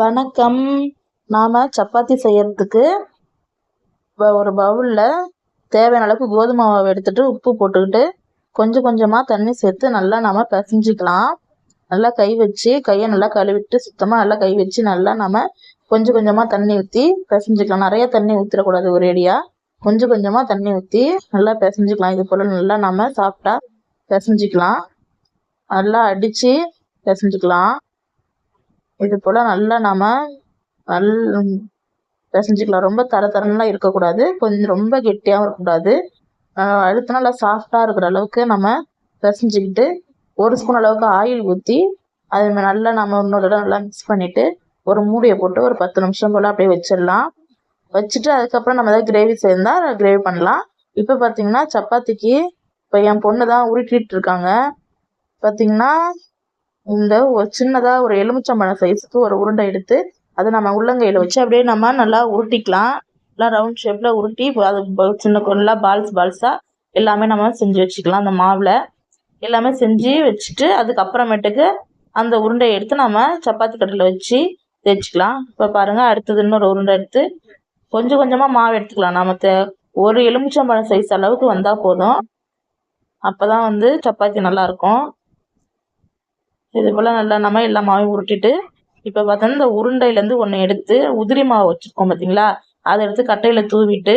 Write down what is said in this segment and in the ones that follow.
வணக்கம். நாம் சப்பாத்தி செய்கிறதுக்கு ஒரு பவுலில் தேவையான அளவுக்கு கோதுமை மாவு எடுத்துகிட்டு உப்பு போட்டுக்கிட்டு கொஞ்சம் கொஞ்சமாக தண்ணி சேர்த்து நல்லா நம்ம பிசைஞ்சிக்கலாம். நல்லா கை வச்சு கையை நல்லா கழுவிட்டு சுத்தமாக நல்லா கை வச்சு நல்லா நம்ம கொஞ்சம் கொஞ்சமாக தண்ணி ஊற்றி பிசைஞ்சிக்கலாம். நிறைய தண்ணி ஊற்றிடக்கூடாது ஒரேடியாக கொஞ்சம் கொஞ்சமாக தண்ணி ஊற்றி நல்லா பிசைஞ்சிக்கலாம். இது போல் நல்லா நம்ம சாப்பிட்டா பிசைஞ்சிக்கலாம். நல்லா அடித்து பிசைஞ்சிக்கலாம். இது போல் நல்லா நாம் நல் பிசைஞ்சிக்கலாம். ரொம்ப தர தரம்லாம் இருக்கக்கூடாது. கொஞ்சம் ரொம்ப கெட்டியாகவும் இருக்கக்கூடாது. அடுத்த நல்லா சாஃப்டாக இருக்கிற அளவுக்கு நம்ம பிசைஞ்சிக்கிட்டு ஒரு ஸ்பூன் அளவுக்கு ஆயில் ஊற்றி அது நல்லா நம்ம இன்னொரு தடவை நல்லா மிக்ஸ் பண்ணிவிட்டு ஒரு மூடியை போட்டு ஒரு பத்து நிமிஷம் போல் அப்படியே வச்சிடலாம். வச்சுட்டு அதுக்கப்புறம் நம்ம ஏதாவது கிரேவி சேர்ந்தால் கிரேவி பண்ணலாம். இப்போ பார்த்தீங்கன்னா சப்பாத்திக்கு இப்போ என் பொண்ணு தான் உருட்டிகிட்டு இருக்காங்க. பார்த்தீங்கன்னா இந்த ஒரு சின்னதாக ஒரு எலுமிச்சம்பழம் சைஸுக்கு ஒரு உருண்டை எடுத்து அதை நம்ம உள்ளங்கையில் வச்சு அப்படியே நம்ம நல்லா உருட்டிக்கலாம். நல்லா ரவுண்ட் ஷேப்பில் உருட்டி அது சின்ன நல்லா பால்ஸ் பால்ஸாக எல்லாமே நம்ம செஞ்சு வச்சுக்கலாம். அந்த மாவில் எல்லாமே செஞ்சு வச்சுட்டு அதுக்கப்புறமேட்டுக்கு அந்த உருண்டையை எடுத்து நம்ம சப்பாத்தி கட்டில் வச்சு தேய்ச்சிக்கலாம். இப்போ பாருங்கள் அடுத்தது இன்னொரு உருண்டை எடுத்து கொஞ்சம் கொஞ்சமாக மாவு எடுத்துக்கலாம். நம்ம தே ஒரு எலுமிச்சம்பழம் சைஸ் அளவுக்கு வந்தால் போதும். அப்போ தான் வந்து சப்பாத்தி நல்லாயிருக்கும் இது போல் நல்லா நம்ம எல்லா மாவையும் உருட்டிட்டு இப்போ பார்த்தோன்னா இந்த உருண்டையிலேருந்து ஒன்று எடுத்து உதிரி மாவு வச்சுருக்கோம் பார்த்தீங்களா அதை எடுத்து கட்டையில் தூவிட்டு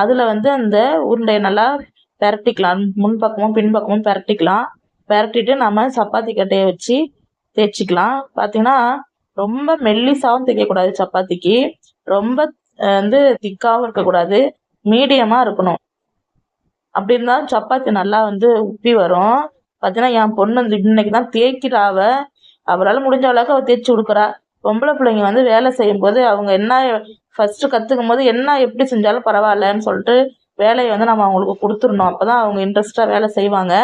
அதில் வந்து அந்த உருண்டையை நல்லா பெரட்டிக்கலாம். முன்பக்கமும் பின்பக்கமும் பெரட்டிக்கலாம். பெரட்டிட்டு நம்ம சப்பாத்தி கட்டையை வச்சு தேய்ச்சிக்கலாம். பார்த்தீங்கன்னா ரொம்ப மெல்லிசாவும் தைக்கக்கூடாது சப்பாத்திக்கு. ரொம்ப வந்து திக்காகவும் இருக்கக்கூடாது. மீடியமாக இருக்கணும். அப்படி இருந்தால் சப்பாத்தி நல்லா வந்து உப்பி வரும். பார்த்தீங்கன்னா என் பொண்ணு வந்து இன்னைக்கு தான் தேய்க்கிறாவ அவரால் முடிஞ்ச அளவுக்கு அவள் தேய்ச்சி கொடுக்குறா. பொம்பளை பிள்ளைங்க வந்து வேலை செய்யும்போது அவங்க என்ன ஃபஸ்ட்டு கற்றுக்கும் போது என்ன எப்படி செஞ்சாலும் பரவாயில்லன்னு சொல்லிட்டு வேலையை வந்து நம்ம அவங்களுக்கு கொடுத்துடணும். அப்போ தான் அவங்க இன்ட்ரெஸ்ட்டாக வேலை செய்வாங்க.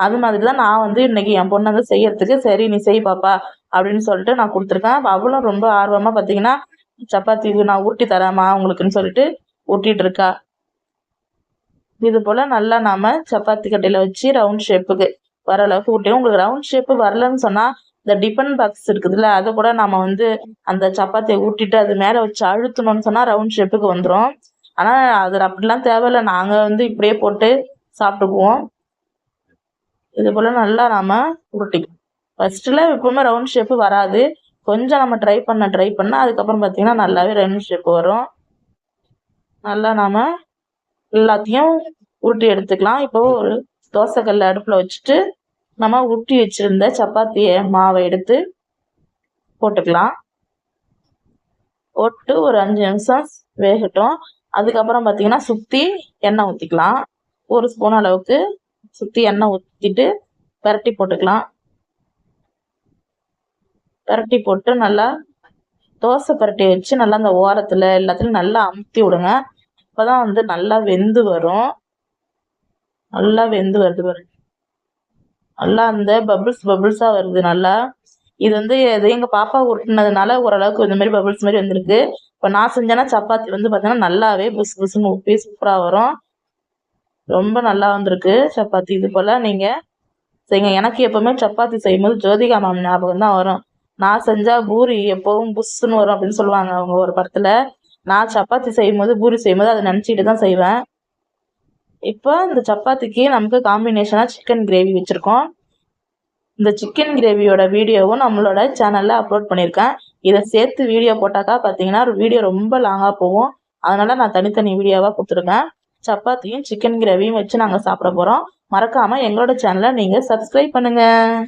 அது மாதிரி தான் நான் வந்து இன்றைக்கி என் பொண்ணை வந்து செய்யறதுக்கு சரி நீ செய் பாப்பா அப்படின்னு சொல்லிட்டு நான் கொடுத்துருக்கேன். அவளும் ரொம்ப ஆர்வமாக பார்த்தீங்கன்னா சப்பாத்தி நான் ஊட்டி தரேம்மா உங்களுக்குன்னு சொல்லிட்டு ஊட்டிகிட்டு இருக்கா. இது போல் நல்லா நாம் சப்பாத்தி கட்டையில் வச்சு ரவுண்ட் ஷேப்புக்கு வர அளவுக்கு ஊட்டி உங்களுக்கு ரவுண்ட் ஷேப்பு வரலன்னு சொன்னால் இந்த டிஃபன் பாக்ஸ் இருக்குதுல்ல அதை கூட நம்ம வந்து அந்த சப்பாத்தியை ஊட்டிட்டு அது மேலே வச்சு அழுத்தணும்னு சொன்னால் ரவுண்ட் ஷேப்புக்கு வந்துடும் ஆனால் அது அப்படிலாம் தேவையில்லை. நாங்கள் வந்து இப்படியே போட்டு சாப்பிட்டுக்குவோம். இது போல் நல்லா நாம் உருட்டிக்கும் ஃபஸ்ட்டில் எப்பவுமே ரவுண்ட் ஷேப்பு வராது. கொஞ்சம் நம்ம ட்ரை பண்ண ட்ரை பண்ண அதுக்கப்புறம் பார்த்திங்கன்னா நல்லாவே ரவுண்ட் ஷேப்பு வரும். நல்லா நாம் எல்லாத்தையும் உருட்டி எடுத்துக்கலாம். இப்போ ஒரு தோசைக்கல் அடுப்பில் வச்சுட்டு நம்ம உருட்டி வச்சுருந்த சப்பாத்தியை மாவை எடுத்து போட்டுக்கலாம். போட்டு ஒரு அஞ்சு நிமிஷம் வேகட்டும். அதுக்கப்புறம் பார்த்தீங்கன்னா சுற்றி எண்ணெய் ஊற்றிக்கலாம் ஒரு ஸ்பூன் அளவுக்கு சுற்றி எண்ணெய் ஊற்றிட்டு பரட்டி போட்டுக்கலாம். பரட்டி போட்டு நல்லா தோசை பரட்டி வச்சு நல்லா அந்த ஓரத்தில் எல்லாத்துலையும் நல்லா அமுத்தி விடுங்க. அப்போ தான் வந்து நல்லா வெந்து வரும். நல்லா வெந்து வருது பாருங்க நல்லா அந்த பபிள்ஸ் பபிள்ஸாக வருது நல்லா. இது வந்து இது எங்கள் பாப்பா உருட்டினதுனால ஓரளவுக்கு இந்த மாதிரி பபிள்ஸ் மாதிரி வந்திருக்கு. இப்போ நான் செஞ்சேன்னா சப்பாத்தி வந்து பார்த்தீங்கன்னா நல்லாவே புஸ் புசுன்னு உப்பி சூப்பராக வரும். ரொம்ப நல்லா வந்திருக்கு சப்பாத்தி இது போல். நீங்கள் செய்யுங்க எனக்கு எப்போவுமே சப்பாத்தி செய்யும்போது ஜோதிகா மேம் ஞாபகம் தான் வரும். நான் செஞ்சால் பூரி எப்போவும் புஷ்ஷுன்னு வரும் அப்படின்னு சொல்லுவாங்க அவங்க ஒரு படத்தில். நான் சப்பாத்தி செய்யும்போது பூரி செய்யும்போது அதை நினச்சிக்கிட்டு தான் செய்வேன். இப்போ இந்த சப்பாத்திக்கு நமக்கு காம்பினேஷனாக சிக்கன் கிரேவி வச்சுருக்கோம். இந்த சிக்கன் கிரேவியோட வீடியோவும் நம்மளோட சேனலில் அப்லோட் பண்ணியிருக்கேன் இதை சேர்த்து வீடியோ போட்டாக்கா பார்த்தீங்கன்னா ஒரு வீடியோ ரொம்ப லாங்காக போகும். அதனால் நான் தனித்தனி வீடியோவாக கொடுத்துருக்கேன். சப்பாத்தியும் சிக்கன் கிரேவியும் வச்சு நாங்கள் சாப்பிட போகிறோம் மறக்காமல் எங்களோட சேனலை நீங்கள் சப்ஸ்கிரைப் பண்ணுங்கள்